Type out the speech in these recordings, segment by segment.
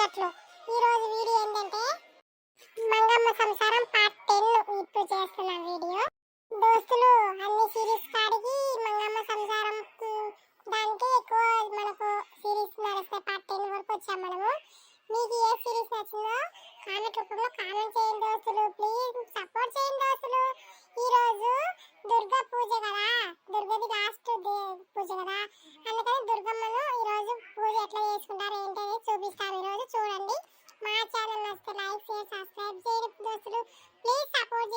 ముచ్చట్లు ఈ రోజు వీడియో ఏంటంటే మంగమ్మ సంసారం పార్ట్ టెన్ ఇప్పుడు చేస్తున్న వీడియో. దోస్తులు అన్ని సిరీస్ కాడికి మంగమ్మ సంసారం దానికి ఎక్కువ మనకు సిరీస్ నడుస్తాయి పార్ట్ టెన్ వరకు వచ్చాం మనము. మీకు ఏ సిరీస్ నచ్చిందో కామెంట్ రూపంలో కామెంట్ చేయండి దోస్తులు. ప్లీజ్ సపోర్ట్ చేయండి దోస్తులు. ఈ రోజు దుర్గా పూజ కదా? దుర్గది లాస్ట్ పూజ కదా? అందుకని దుర్గమ్మను ఈ రోజు పూజ ఎట్లా చేసుకుంటారు ఏంటని చూపిస్తాను. ఈ రోజు చూడండి. మా ఛానల్ నచ్చితే లైక్ షేర్ సబ్స్క్రైబ్ చేయండి దోస్తులు ప్లీజ్ సపోర్ట్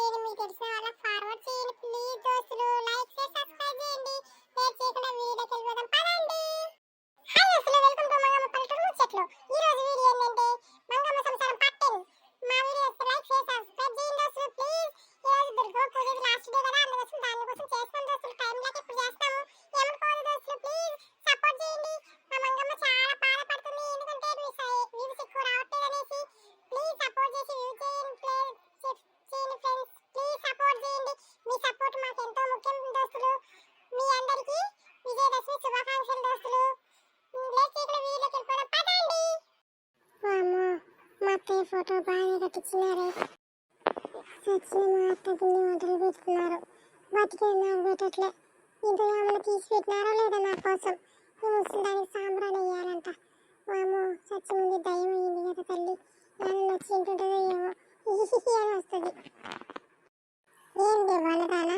అత్తయ్య ఫోటో బాగా కట్టించినారే సచిన మా అత్త పిండి వంటలు పెడుతున్నారు బతికే నాకు పెట్టట్లే ఇంతగా ఏమైనా తీసి పెట్టినారో లేదా నా కోసం నువ్వు ముసలిదానికి సాంబ్రాన్ వేయాలంట వామో సచ్చి ముందు దయ్యం అయింది కదా తల్లి నన్ను నచ్చింటుంటుందో ఏమో హిహిహి అని వస్తుంది ఏంటి వాళ్ళదానా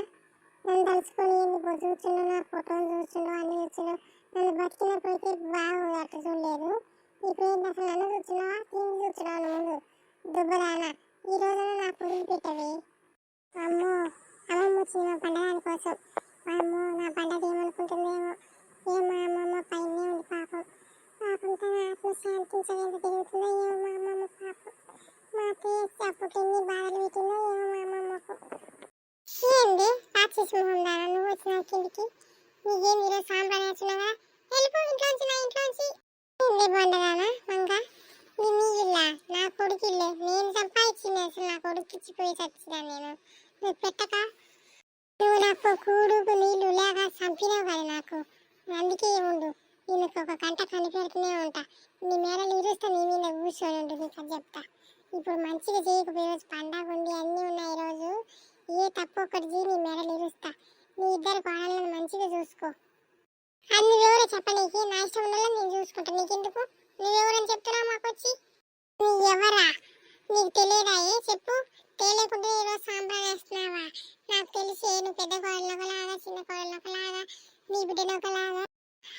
నన్ను తలుచుకొని ఏంది పో నా ఫోటోలు చూస్తుండో అన్నీ చూస్తుండో నన్ను బతికినప్పుడైతే బాగా అట్లా చూడలేదు ఇప్పుడు ఏంటి అసలు నన్ను చూస్తున్నావా? తిండి చూస్తున్నావు ముందు దుబ్బదానా. ఈ రోజున నా పురుగు పెట్టవి. అమ్మో అమ్మమ్మ వచ్చింది మా పండగ కోసం. అమ్మో నా పండగ ఏమనుకుంటుందేమో. ఏమో అమ్మమ్మ పైనే ఉంది పాపం. పాపం తన ఆత్మ శాంతించలేదు తిరుగుతుందో ఏమో మా అమ్మమ్మ పాపం. మా అత్తయ్య అప్పుడు ఎన్ని బాధలు పెట్టిందో ఏమో మా అమ్మమ్మకు. ఏంది? రాక్షసి మొహం దానా? నువ్వు వచ్చిన కిందికి? నీకేం ఈరోజు సాంబార్ వేస్తున్నావా వెళ్ళిపో ఇంట్లోంచి నా ఇంట్లోంచి. ఏంది బండదానా మంగ నీ నీ నా కొడుకు ఇల్లే. నేను సంపాదించింది అసలు నా కొడుకు ఇచ్చిపోయి చచ్చినా నేను. నువ్వు పెట్టక. నువ్వు నాకు కూడుకు నీళ్ళు లేక చంపినావు కదా నాకు. అందుకే ఉండు. నేను ఒక గంట కనిపెడుతూనే ఉంటా నీ మేడ నీరుస్తా నీ మీద కూర్చొని ఉండు నీకు అది చెప్తా ఇప్పుడు మంచిగా చేయకపోయే రోజు పండగ ఉండి అన్నీ ఉన్నాయి ఈరోజు ఏ తప్పు ఒకటి చేయి నీ మెడలు ఇరుస్తా నీ ఇద్దరు కోడళ్ళని మంచిగా చూసుకో అది నువ్వెవరో చెప్పనీకి నా ఇష్టం ఉన్న నేను చూసుకుంటా నీకెందుకు నువ్వెవరని చెప్తున్నావు మాకు వచ్చి నీ ఎవరా నీకు తెలియదా ఏ చెప్పు తెలియకుండా ఈరోజు సాంబ్రాన్ వేస్తున్నావా నాకు తెలిసి నువ్వు పెద్ద కోడలు ఒకలాగా చిన్న కోడలు ఒకలాగా నీ బిడ్డను ఒకలాగా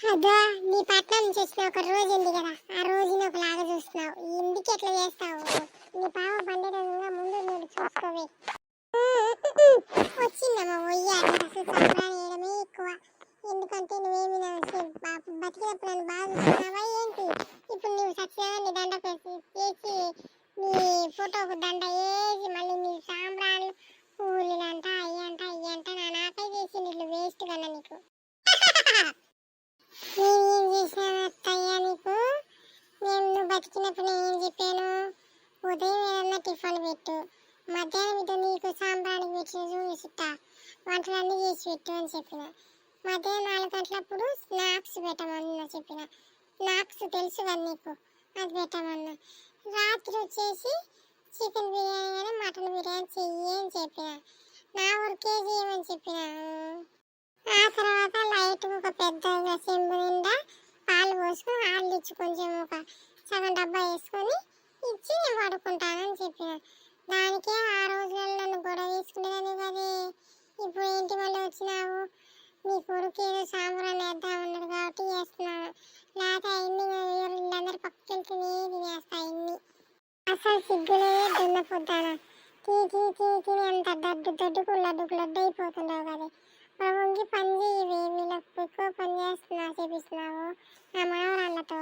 అదా నీ పట్నం నుంచి వచ్చిన ఒక రోజు ఉంది కదా ఆ రోజుని ఒకలాగా చూస్తున్నావు ఎందుకు ఎట్లా చేస్తావు నీ పావ పండేటంగా ముందు మీరు చూసుకోవే వచ్చిందమ్మా పోయాలి అసలు సంబరాలు వేయడమే ఎక్కువ. ఎందుకంటే నువ్వేమి బతికినప్పుడు నన్ను బాగా చూస్తున్నావా ఏంటి? ఇప్పుడు నువ్వు సత్యంగా దండ చేసి నీ ఫోటోకు దండ ఏ మళ్ళీ నీ సాంబ్రాలు పూలంట అయ్యంట అయ్యంట నా నాకై చేసి నీళ్ళు వేస్ట్ కన్నా నీకు నేనేం చేశాను అత్తయ్య నీకు నేను నువ్వు బతికినప్పుడు నేను ఏం చెప్పాను ఉదయం ఏదన్నా టిఫిన్ పెట్టు మధ్యాహ్నం ఇటు నీకు సాంబ్రానికి పెట్టిన చూపిస్తా వంటలన్నీ చేసి పెట్టు అని చెప్పిన. మధ్యాహ్నం నాలుగు గంటలప్పుడు స్నాక్స్ పెట్టమన్నా చెప్పిన. స్నాక్స్ తెలుసు కదా నీకు. అది పెట్టమన్నా. రాత్రి వచ్చేసి చికెన్ బిర్యానీ కానీ మటన్ బిర్యానీ చెయ్యి అని చెప్పిన. నా ఊరికే చేయమని చెప్పిన. ఆ తర్వాత లైట్ ఒక పెద్ద సెంబు నిండా పాలు పోసుకొని ఆళ్ళు ఇచ్చి కొంచెం ఒక సగం డబ్బా వేసుకొని ఇచ్చి నేను పడుకుంటానని చెప్పిన. దానికే ఆ రోజులలో నన్ను గొడవ తీసుకునేదాన్ని కదే. ఇప్పుడు ఏంటి మళ్ళీ వచ్చినావు? నీ కొడుకు ఏదో సాంబ్రాన్ని వేద్దాం అన్నాడు కాబట్టి చేస్తున్నాను. లేకపోతే అన్ని వీళ్ళందరూ పక్కకి వెళ్తూనే తినేస్తా అన్ని అసలు సిగ్గులే దున్న పొద్దాన. తీ తీ తీ తిని అంత దడ్డు దడ్డుకు లడ్డుకు లడ్డు అయిపోతున్నావు కదా. మా వంగి పని చేయవే వీళ్ళకి ఎక్కువ పని చేస్తున్నా చేపిస్తున్నావు. నా మనవరాళ్ళతో.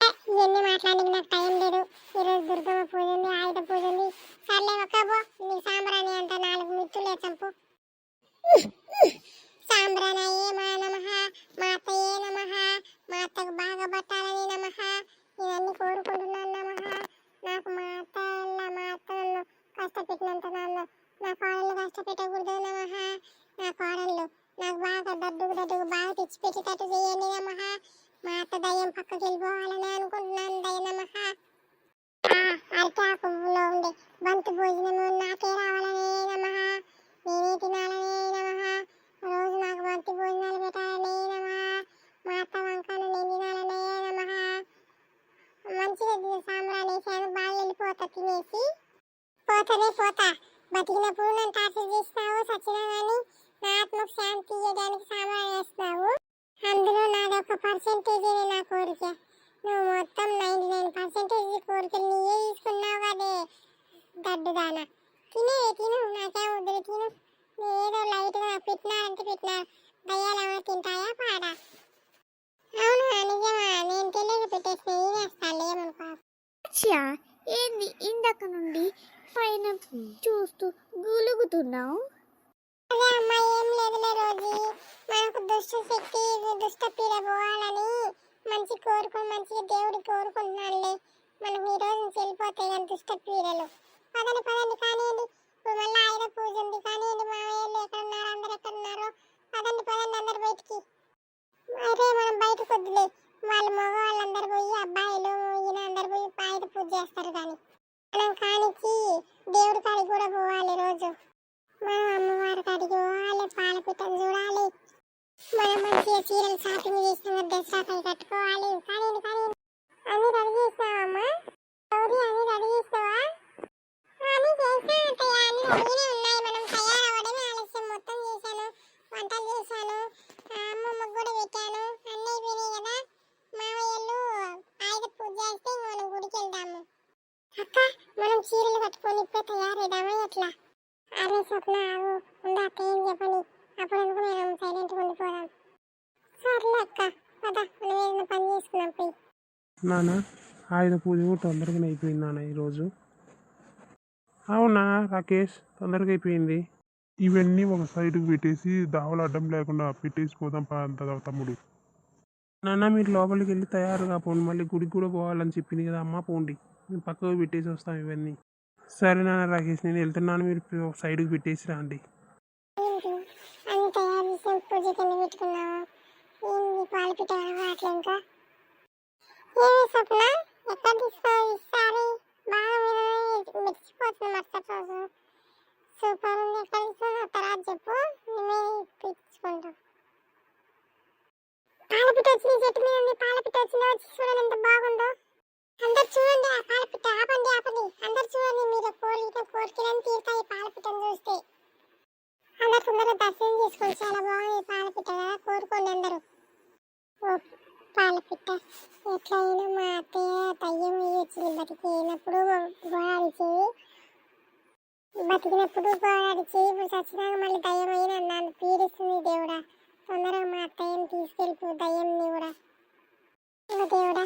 ఇవన్నీ మాట్లాడడానికి నాకు టైం లేదు. ఈరోజు దుర్గమ్మ పూజ ఉంది ఆయుధ పూజ ఉంది. సర్లే ఒక్కబో నీ సాంబ్రాణి అంట నాలుగు మిత్తులే చంపు. సాంబ్రాణయే మా నమ మా అత్తయే నమ మా అత్తకు బాగా పట్టాలని నమ. ఇవన్నీ కోరుకుంటున్నాను నమ. నాకు మా అత్త మా అత్త నన్ను కష్టపెట్టినంత నన్ను. నా కోడళ్ళు కష్టపెట్టకూడదు నమ. నా కోడళ్ళు నాకు బాగా దడ్డుకు దడ్డుకు బాగా తెచ్చిపెట్టేటట్టు చేయండి నమ. మా అత్త దయ్యం పక్కకి వెళ్ళిపోవాలని అనుకుంటున్నాను దయ్యనమ్మక అరిటాకు పువ్వులో ఉండే బంతు భోజనము నాకే రావాలని నమహ నేనే తినాలని నమహ రోజు నాకు బంతి భోజనాలు పెట్టాలని నమహ మా అత్త వంకాయలు నేను తినాలని నమహ మంచిగా సాంబ్రాన్ని వేసాను బాగా వెళ్ళిపోతా తినేసి. పోతనే పోతా. బతికినప్పుడు నన్ను టార్చర్ చేసినావు సచ్చినా కానీ నా ఆత్మకు శాంతి ఇవ్వడానికి సాంబ్రాన్ని వేస్తున్నావు. అందులో నాది ఒక పర్సెంటేజ్ నా కోరిక. నువ్వు మొత్తం నైంటీ నైన్ పర్సెంటేజ్ కోరికలు నీయే తీసుకున్నావు కదే దడ్డుదానా తినే తిను నాకే వద్దు తిను. ఏదో లైట్గా పెట్టినారంటే పెట్టినారు. దయ్యాలేమో తింటాయా పాడా? అవును నిజమా? నేను తెలియక పెట్టేసిన నేనేస్తాను ఏమనుకో అచ్చా ఏంది ఇందాక నుండి పైన చూస్తూ గులుగుతున్నావు? దుష్ట శక్తి దుష్ట పీడ పోవాలని మంచి కోరుకుని మంచిగా దేవుడి కోరుకుంటున్నానులే. మనకు ఈ రోజు నుంచి వెళ్ళిపోతాయి కానీ దుష్ట పీడలు పదండి పదండి కానివ్వండి. ఇప్పుడు మళ్ళీ ఆయుధ పూజ ఉంది. కానివ్వండి మామయ్యలు ఎక్కడ ఉన్నారు? అందరు ఎక్కడ ఉన్నారో? పదండి పదండి అందరు బయటికి. అరే మనం బయటకు వద్దులే. వాళ్ళు మగవాళ్ళందరూ పోయి అబ్బాయిలు ఈయన అందరు పోయి ఆయుధ పూజ చేస్తారు కానీ మనం కానికి దేవుడి కాడికి కూడా పోవాలి రోజు. మనం అమ్మవారి కాడికి పోవాలి పాలపిట్టను చూడాలి. మనం మంచిగా చీరలు షాపింగ్ చేసిన దసరాకలు కట్టుకోవాలి. కానీ కానీ అన్ని రెడీ చేసినావమ్మా గౌరీ అన్ని రెడీ చేస్తావా అన్ని చేసినా అన్ని రెడీనే ఉన్నాయి. మనం తయారవ్వడమే ఆలస్యం. మొత్తం చేశాను వంటలు చేశాను అమ్మమ్మ కూడా పెట్టాను. అన్నీ అయిపోయినాయి కదా? మామయ్యలు ఆయుధ పూజ చేస్తే ఇంక మనం గుడికి వెళ్దాము. అక్క మనం చీరలు కట్టుకొని ఇప్పుడే తయారైదామా ఎట్లా? అరే స్వప్న ఆగు. ఉందా అక్క ఏం చెప్పని? అప్పుడు ఎందుకు మేము సైలెంట్గా ఉండిపోదాం సర్లే అక్క పద మనం ఏదైనా పని చేసుకున్నాం పోయి. నాన్న ఆయుధ పూజ కూడా తొందరగానే అయిపోయింది నాన్న ఈరోజు. అవునా రాకేష్ తొందరగా అయిపోయింది. ఇవన్నీ ఒక సైడ్కి పెట్టేసి దావలు అడ్డం లేకుండా పెట్టేసి పోదాం పా అంత తమ్ముడు. నాన్న మీరు లోపలికి వెళ్ళి తయారుగా పోండి. మళ్ళీ గుడికి కూడా పోవాలని చెప్పింది కదా అమ్మ పోండి. మేము పక్కకు పెట్టేసి వస్తాం ఇవన్నీ. సరే నాన్న రాకేష్ నేను వెళ్తున్నాను. మీరు సైడ్కి పెట్టేసి రండి. చేసాం పూజ కింద పెట్టుకున్నావా? ఏంది పాలపిట్ట అట్లా ఇంకా ఏమి స్వప్న ఎక్కడ తీసుకోవాలి ఈసారి బాగా మీరు మెచ్చిపోతుంది మరుసటి రోజు సూపర్ ఉంది ఎక్కడ తీసుకున్నా తర్వాత చెప్పు మేము ఇప్పించుకుంటాం పాలపిట్ట వచ్చింది చెట్టు మీద ఉంది పాలపిట్ట వచ్చిందో వచ్చి చూడండి ఎంత బాగుందో అందరు చూడండి ఆ పాలపిట్ట ఆపండి ఆపండి అందరు చూడండి మీరు కోరిక కోరికలను తీరుతాయి పాలపిట్టను చూస్తే అందరు తొందరగా దర్శనం చేసుకోండి చాలా బాగుంది పాలపిట్ట కదా కోరుకోండి అందరూ ఓ పాలపిట్ట ఎట్లయినా మా అత్తయ్య దయ్యం వచ్చింది బతికినప్పుడు గోడాడిచేవి బతికినప్పుడు గోడాడిచేవి ఇప్పుడు చచ్చినాక మళ్ళీ దయ్యం అయిన నన్ను పీడిస్తుంది దేవుడా. తొందరగా మా అత్తయ్యని తీసుకెళ్ళిపో దయ్యంని కూడా. దేవుడా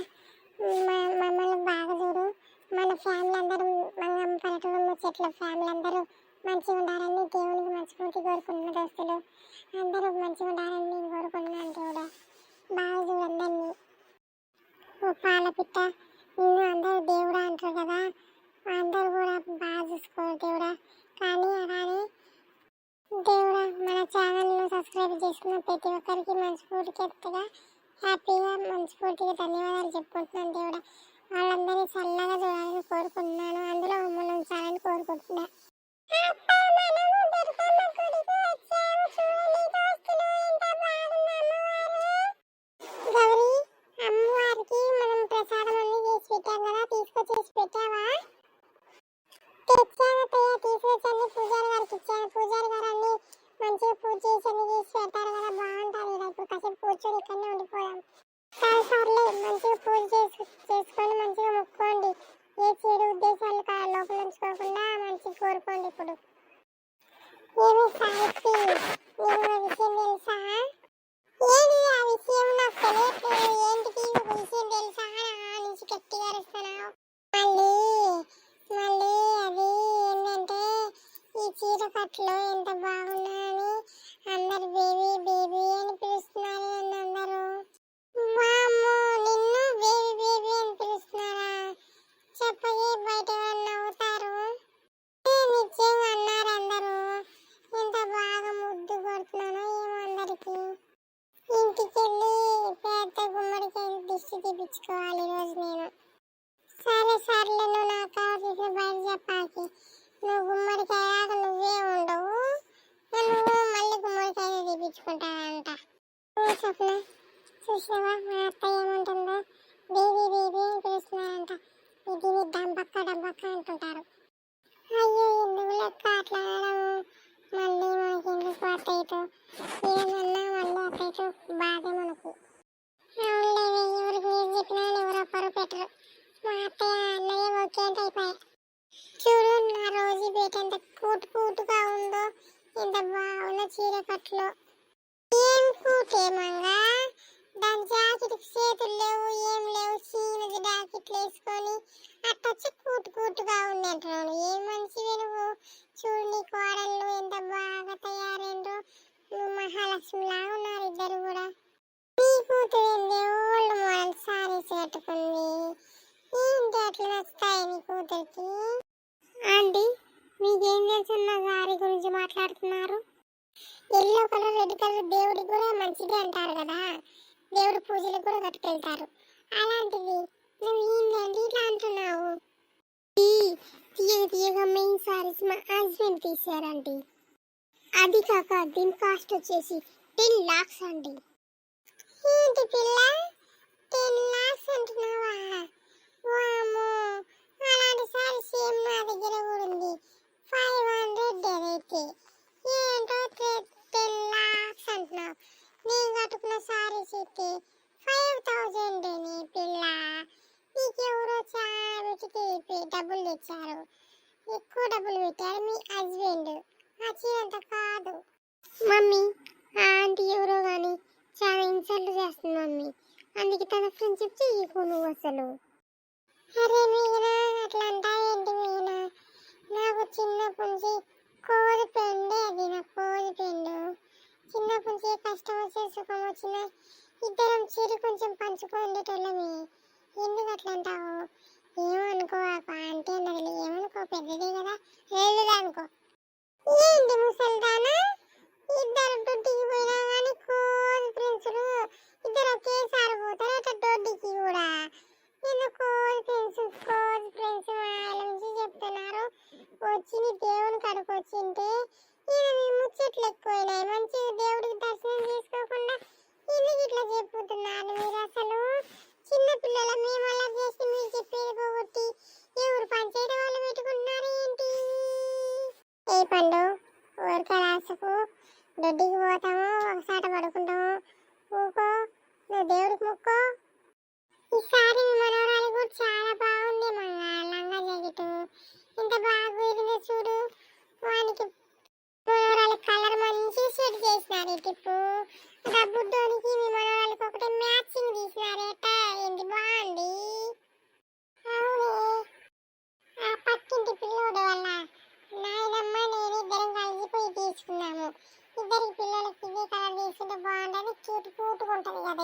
మా- మమ్మల్ని బాగా చూడు. మన ఫ్యామిలీ అందరూ మంగమ్మ పల్లెటూరు ముచ్చట్ల ఫ్యామిలీ అందరూ మంచిగా ఉండాలని దేవునికి మనస్ఫూర్తి కోరుకుంటున్న దోస్తులు. అందరూ మంచిగా ఉండాలని నేను కోరుకుంటున్నాను దేవుడా. బాగా చూడండి ఓ పాలపిట్ట నిన్ను అందరూ దేవుడా అంటారు కదా. అందరూ కూడా బాగా చూసుకోరు దేవుడా. కానీ కానీ దేవుడా మన ఛానల్ను సబ్స్క్రైబ్ చేసుకున్న ప్రతి ఒక్కరికి మనస్ఫూర్తిగా హ్యాపీగా మనస్ఫూర్తిగా ధన్యవాదాలు చెప్పుకుంటున్నాను దేవుడా. వాళ్ళందరినీ చల్లగా చూడాలని కోరుకుంటున్నాను. అందులో మమ్మల్ని ఉంచాలని కోరుకుంటున్నా. గౌరీ అమ్మవారికి మనం ప్రసాదం అన్ని చేసి పెట్టాం కదా తీసుకొచ్చేసి పెట్టావా? తెచ్చాను తయ్య తీసుకొచ్చాను. పూజారి గారికి ఇచ్చాను పూజారి గారు అన్ని మంచిగా పూజ చేసి అన్ని చేసి కదా బాగుంటుంది ఇలా ఇప్పుడు కాసేపు కూర్చొని ఇక్కడనే ఉండిపోదాం. సరే సర్లే మంచిగా పూజ చేసు చేసుకొని మంచిగా మొక్కుకోండి. ఏ చెడు ఉద్దేశాలు లోపల ఉంచుకోకుండా మంచిగా కోరుకోండి ఇప్పుడు ఏమి సాహిత్య నీకు విషయం తెలుసా ఏది ఆ విషయం నాకు తెలియట్లేదు ఏంటిది ఒక విషయం తెలుసా ఆ నుంచి గట్టిగా అరుస్తున్నావు మళ్ళీ మళ్ళీ అది ఏంటంటే ఈ చీర కట్లో ఎంత బాగున్నాయని అందరు బేబీ బేబీ అని పిలుస్తున్నారు నన్ను అందరూ వామ్మో నిన్ను బేబీ బేబీ అని పిలుస్తున్నారా చెప్పగే బయట వాళ్ళు నవ్వుతారు ఏ నిజంగా అన్నారు అందరూ ఎంత బాగా ముద్దు కొడుతున్నానో ఏమో అందరికి ఇంటికి వెళ్ళి పెద్ద గుమ్మడికాయ దిష్టి తీపించుకోవాలి ఈరోజు నేను. సరే సర్లే నువ్వు నాకు కావాల్సిన బయట చెప్పాకి. నువ్వు గుమ్మడికాయ నువ్వే ఉండవు. నువ్వు మళ్ళీ గుమ్మడికాయ తీపించుకుంటావంట ఓ స్వప్న? చూసావా? మా అత్తయ్య ఏమంటుందో? బేబీ బేబీ అని పిలుస్తున్నారంట దీన్ని డంబక్క డంబక్క అంటుంటారు. అయ్యో ఎందుకు లెక్క అట్లా అనడం మళ్ళీ మనకి ఎందుకు అత్తయ్యతో? ఏమన్నా మళ్ళీ అత్తయ్యతో బాధ మనకు. ఎవరికి మీరు చెప్పినా ఎవరు పరు పెట్టరు. మా అత్తయ్య అన్నయ్య ఓకే అంటే అయిపోయాయి చూడు నా రోజు బేట ఎంత కూటు కూటుగా ఉందో ఎంత బాగుందో చీర కట్టులో. ఏం కూటే మంగా? దాని జాకెట్కి చేతులు లేవు ఏం లేవు చీనది జాకెట్లు వేసుకొని అట్టొచ్చి కూటు కూటుగా ఉంది అంటున్నాను ఏం మంచివి నువ్వు? చూడు నీ కోడళ్ళు ఎంత బాగా తయారైండ్రు నువ్వు మహాలక్ష్మిలా ఉన్నారు ఇద్దరు కూడా. నీ కూతురు ఏంది? ఓల్డ్ మోడల్ సారీస్ కట్టుకుంది ఏంటి అట్లా నచ్చుతాయి నీ కూతురికి? ఆంటీ మీకేం తెలుసు నా సారీ గురించి మాట్లాడుతున్నారు? ఎల్లో కలర్ రెడ్ కలర్ దేవుడికి కూడా మంచిది అంటారు కదా. దేవుడి పూజలకు కూడా కట్టుకెళ్తారు. అలాంటిది నువ్వు ఏంటండి ఇట్లా అంటున్నావు? ఈ తీయగ తీయగా మెయిన్ సారీస్ మా హస్బెండ్ తీసారండి అది కాక దీని కాస్ట్ వచ్చేసి టెన్ లాక్స్ అండి ఏంటి పిల్ల? టెన్ లాక్స్ అంటున్నావా? వామ్మో అలాంటి సారీస్ ఏం నా దగ్గర కూడా ఉంది. ఫైవ్ హండ్రెడ్ అదైతే ఏంటో టెన్ లాక్స్ అంటున్నావు. నేను కట్టుకున్న సారీస్ అయితే ఫైవ్ థౌజండ్ నీ పిల్ల. నీకెవరో చాలా వెతికి డబ్బులు తెచ్చారు. ఎక్కువ డబ్బులు పెట్టారు మీ హస్బెండ్. ఆ చీరంత కాదు మమ్మీ ఆ ఆంటీ ఎవరో కానీ చాలా ఇన్సల్ట్ చేస్తుంది మమ్మీ అందుకే తన ఫ్రెండ్షిప్ చెయ్యకు నువ్వు అసలు అరే మీనా అట్లా అంటా ఏంటి మీనా నాకు చిన్నప్పటి నుంచి కోడి పెండే అది నా కోడి పెండు చిన్నప్పటి నుంచి ఏ కష్టం వచ్చే సుఖం వచ్చినా ఇద్దరం చిరు కొంచెం పంచుకోండేటోళ్ళమే ఎందుకు అట్లా అంటావు ఏమనుకో అంటే అన్నది ఏమనుకో పెద్దదే కదా లేదులే అనుకో ఏంటి ముసల్దానా ఇద్దరు దొడ్డికి పోయినా కానీ కోడి ఫ్రెండ్స్లు ఇద్దరు ఒకేసారి పోతారు అట్లా దొడ్డికి కూడా నేను కోడి ఫ్రెండ్స్ కోడి ఫ్రెండ్స్ వాళ్ళ నుంచి చెప్తున్నారు వచ్చి నీ దేవుని కడుకు వచ్చింటే ఈయన మీ ముచ్చట్లు ఎక్కువైనాయి మంచిగా దేవుడికి దర్శనం చేసుకోకుండా ఎందుకు ఇట్లా చెప్పుతున్నారు మీరు అసలు చిన్న పిల్లల మేము అలా చేసి మీరు చెప్పేది పోగొట్టి ఎవరు పనిచేయడం వాళ్ళు పెట్టుకుంటున్నారు ఏంటి ఏ పండు ఊరికే రాసుకు దొడ్డికి పోతాము ఒకసారి పడుకుంటాము ఊకో నువ్వు దేవుడికి మొక్కో ఈసారి మీ మనవరాలు కూడా చాలా బాగుంది మా లంగా జాకెట్ ఇంత బాగా కుదిరిందో చూడు వానికి మనవరాలు కలర్ మంచి షెడ్ చేసినారు ఈ టిప్పు ఆ బుడ్డోనికి మీ మనవరాలకు ఒకటి మ్యాచింగ్ తీసినారేట. ఏంది బాగుంది అవునే. ఆ పక్కింటి పిల్లోడు వల్ల నాయనమ్మ నేను ఇద్దరం కలిసిపోయి తీసుకున్నాము. ఇద్దరికి పిల్లలకి ఇదే కలర్ తీసుకుంటే బాగుంటుంది క్యూట్ క్యూట్గా ఉంటుంది కదా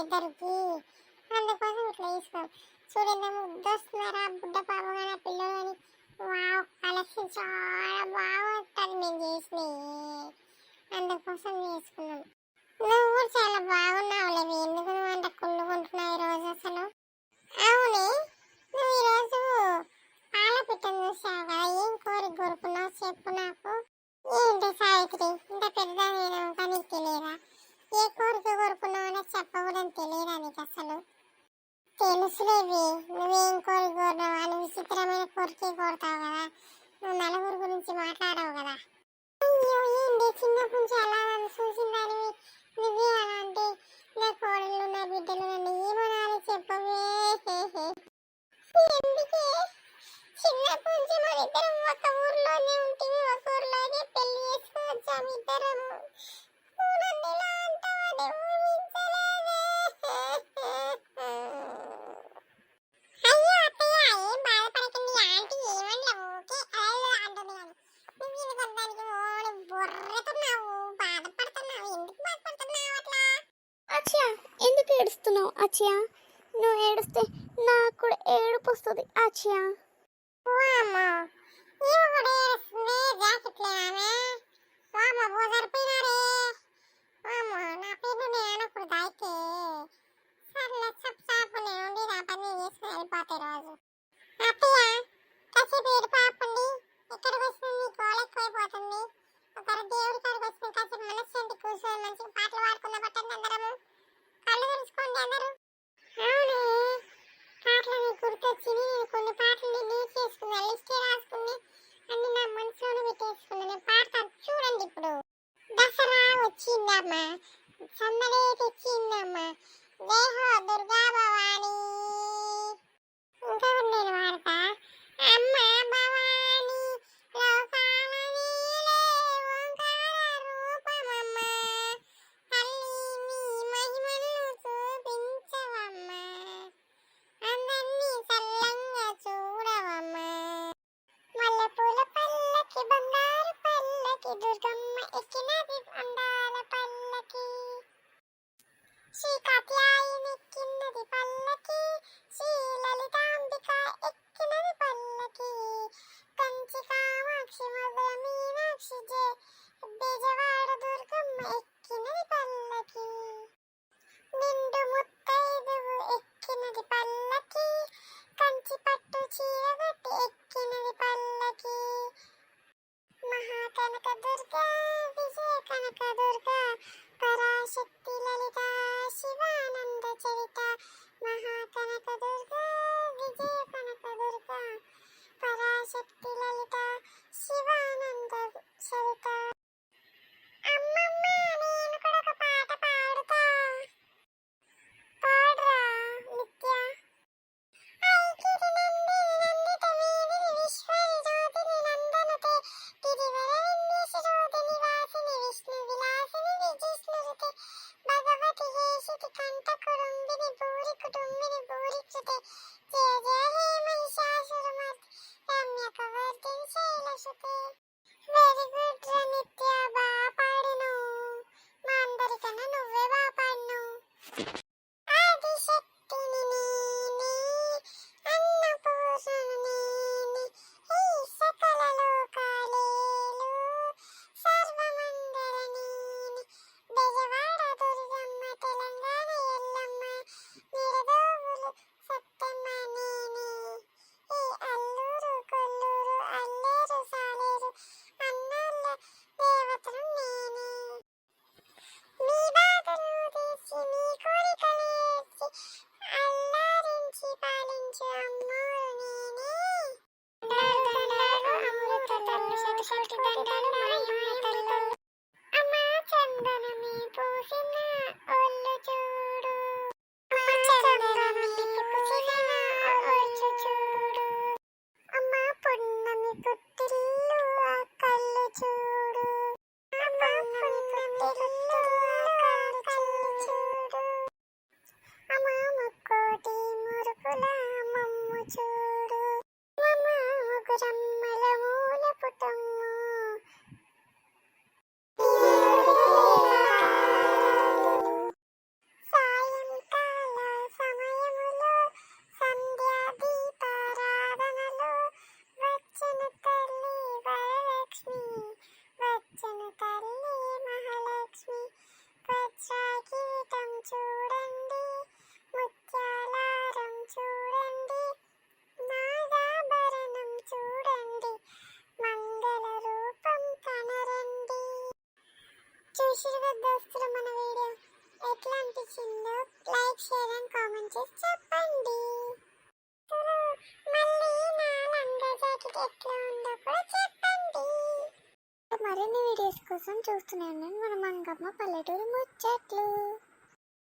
ఎందుకు ఏడుస్తున్నావు అచ్చయా నువ్వు ఏడిస్తే నాకు కూడా ఏడుపు వస్తుంది అచ్చా వామ్మో ఓ సరిపోయినారే. వామ్మో నా పేరు నేను అనకూడదు అయితే. సర్లే చప్ చాపు నేను ఉండి నా పని చేసుకుని వెళ్ళిపోతే రోజు చీరగట్టి ఎక్కినది పల్లకి. మహాకనక దుర్గా విజయ కనక దుర్గా పరాశక్తి లలిత శివానంద చరిత. మహాకనక దుర్గా విజయ కనక దుర్గా పరాశక్తి లలిత శివానంద చరిత. అమ్మమ్మ దోస్తులు మన వీడియో ఎట్లా అనిపించిందో లైక్ షేర్ అండ్ కామెంట్ చేసి చెప్పండి. మళ్ళీ నా లంగా జాకెట్ ఎట్లా ఉందో కూడా చెప్పండి. మరిన్ని వీడియోస్ కోసం చూస్తూనే ఉన్నాను మన మంగమ్మ పల్లెటూరు ముచ్చట్లు.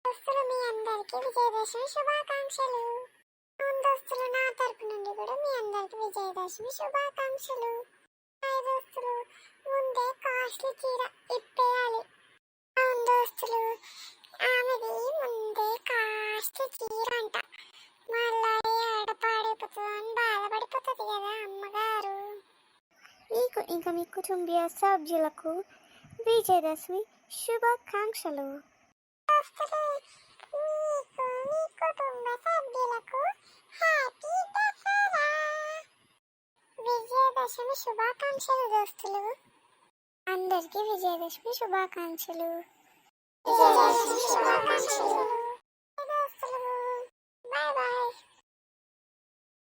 దోస్తులు మీ అందరికీ విజయదశమి శుభాకాంక్షలు. దోస్తులు నా తరపు నుండి కూడా మీ అందరికీ విజయదశమి శుభాకాంక్షలు. దోస్తులు ముందే కాస్ట్లీ చీర ఇప్పేయాలి అవును దోస్తులు ఆమెది ముందే కాస్ట్లీ చీర అంట మళ్ళీ ఆడపాడైపోతుంది అని బాధపడిపోతుంది కదా అమ్మగారు. మీకు ఇంకా మీ కుటుంబీయ సభ్యులకు విజయదశమి శుభాకాంక్షలు. దోస్తులు మీకు మీ కుటుంబ సభ్యులకు హ్యాపీ దసరా. విజయదశమి శుభాకాంక్షలు దోస్తులు. అందరికీ విజయదశమి శుభాకాంక్షలు. విజయదశమి శుభాకాంక్షలు.